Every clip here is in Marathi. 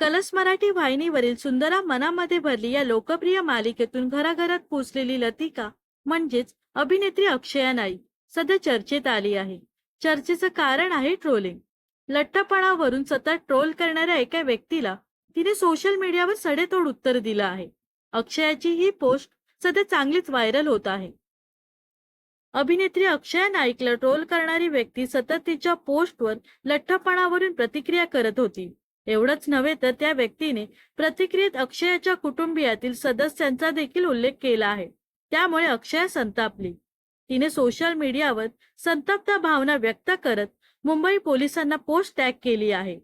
कलस मराठी वाहिनीवरील सुंदरा मनामध्ये भरली या लोकप्रिय मालिकेतून घराघरात पोचलेली लतिका म्हणजेच अभिनेत्री अक्षया नाईक सध्या चर्चेत आली आहे. चर्चेचं कारण आहे ट्रोलिंग. लठ्ठपणावरून सतत ट्रोल करणाऱ्या एका व्यक्तीला तिने सोशल मीडियावर सडेतोड उत्तर दिलं आहे. अक्षयाची ही पोस्ट सध्या चांगलीच व्हायरल होत आहे. अभिनेत्री अक्षया नाईकला ट्रोल करणारी व्यक्ती सतत तिच्या पोस्टवर लठ्ठपणावरून प्रतिक्रिया करत होती. एवढंच नव्हे तर त्या व्यक्तीने प्रतिक्रियेत अक्षयाच्या कुटुंबियातील सदस्यांचा देखील उल्लेख केला आहे. त्यामुळे अक्षया संतापली. तिने सोशल मीडियावर संतप्त भावना व्यक्त करत मुंबई पोलिसांना पोस्ट टॅग केली आहे.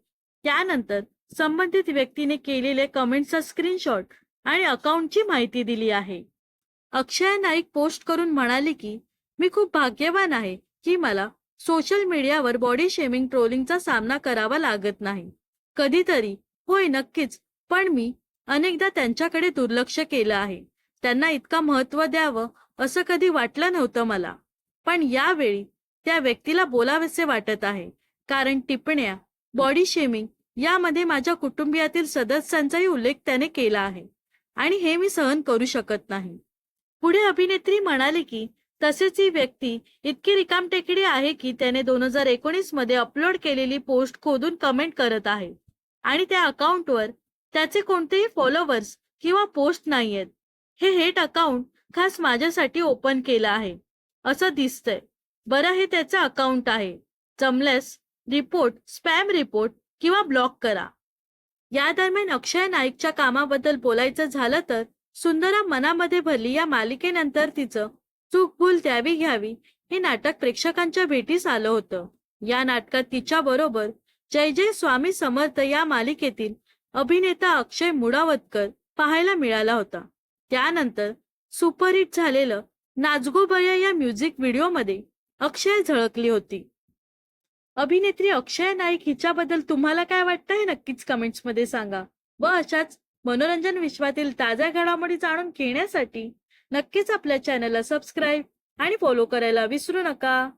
त्यानंतर संबंधित व्यक्तीने केलेले कमेंटचा स्क्रीनशॉट आणि अकाउंटची माहिती दिली आहे. अक्षय नाईक पोस्ट करून म्हणाली की मी खूप भाग्यवान आहे की मला सोशल मीडियावर बॉडी शेमिंग ट्रोलिंगचा सामना करावा लागत नाही. कधीतरी. होय नक्कीच. पण मी अनेकदा त्यांच्याकडे दुर्लक्ष केलं आहे. त्यांना इतका महत्त्व द्यावं असं कधी वाटलं नव्हतं मला. पण यावेळी त्या व्यक्तीला बोलावेसे वाटत आहे. कारण टिपण्या बॉडी शेमिंग यामध्ये माझ्या कुटुंबियातील सदस्यांचाही उल्लेख त्याने केला आहे. आणि हे मी सहन करू शकत नाही. पुढे अभिनेत्री म्हणाली की तसेच ही व्यक्ती इतकी रिकामटेकडी आहे की त्याने दोन हजार एकोणीसमध्ये अपलोड केलेली पोस्ट खोदून कमेंट करत आहे. आणि त्या अकाउंटवर त्याचे कोणतेही फॉलोवर्स किंवा पोस्ट नाहीयेत. हे हेट अकाउंट खास माझ्यासाठी ओपन केलं आहे. असं दिसतंय. बरं हे त्याचं अकाउंट आहे. जमल्यास रिपोर्ट स्पॅम रिपोर्ट किंवा ब्लॉक करा. या दरम्यान अक्षय नाईकच्या कामाबद्दल बोलायचं झालं तर सुंदरा मनामध्ये भरली या मालिकेनंतर तिचं चूक भूल द्यावी घ्यावी हे नाटक प्रेक्षकांच्या भेटीस आलं होतं. या नाटकात तिच्या बरोबर जय जय स्वामी समर्थ या मालिकेतील अभिनेता अक्षय मुडावतकर पाहायला मिळाला होता. त्यानंतर सुपरहिट झालेलं नाजगोबया या म्युझिक व्हिडिओमध्ये अक्षय झळकली होती. अभिनेत्री अक्षय नाईक हिच्याबद्दल तुम्हाला काय वाटतं हे नक्कीच कमेंट्समध्ये सांगा. व अशाच मनोरंजन विश्वातील ताज्या घडामोडी जाणून घेण्यासाठी नक्कीच आपल्या चॅनलला सबस्क्राईब आणि फॉलो करायला विसरू नका.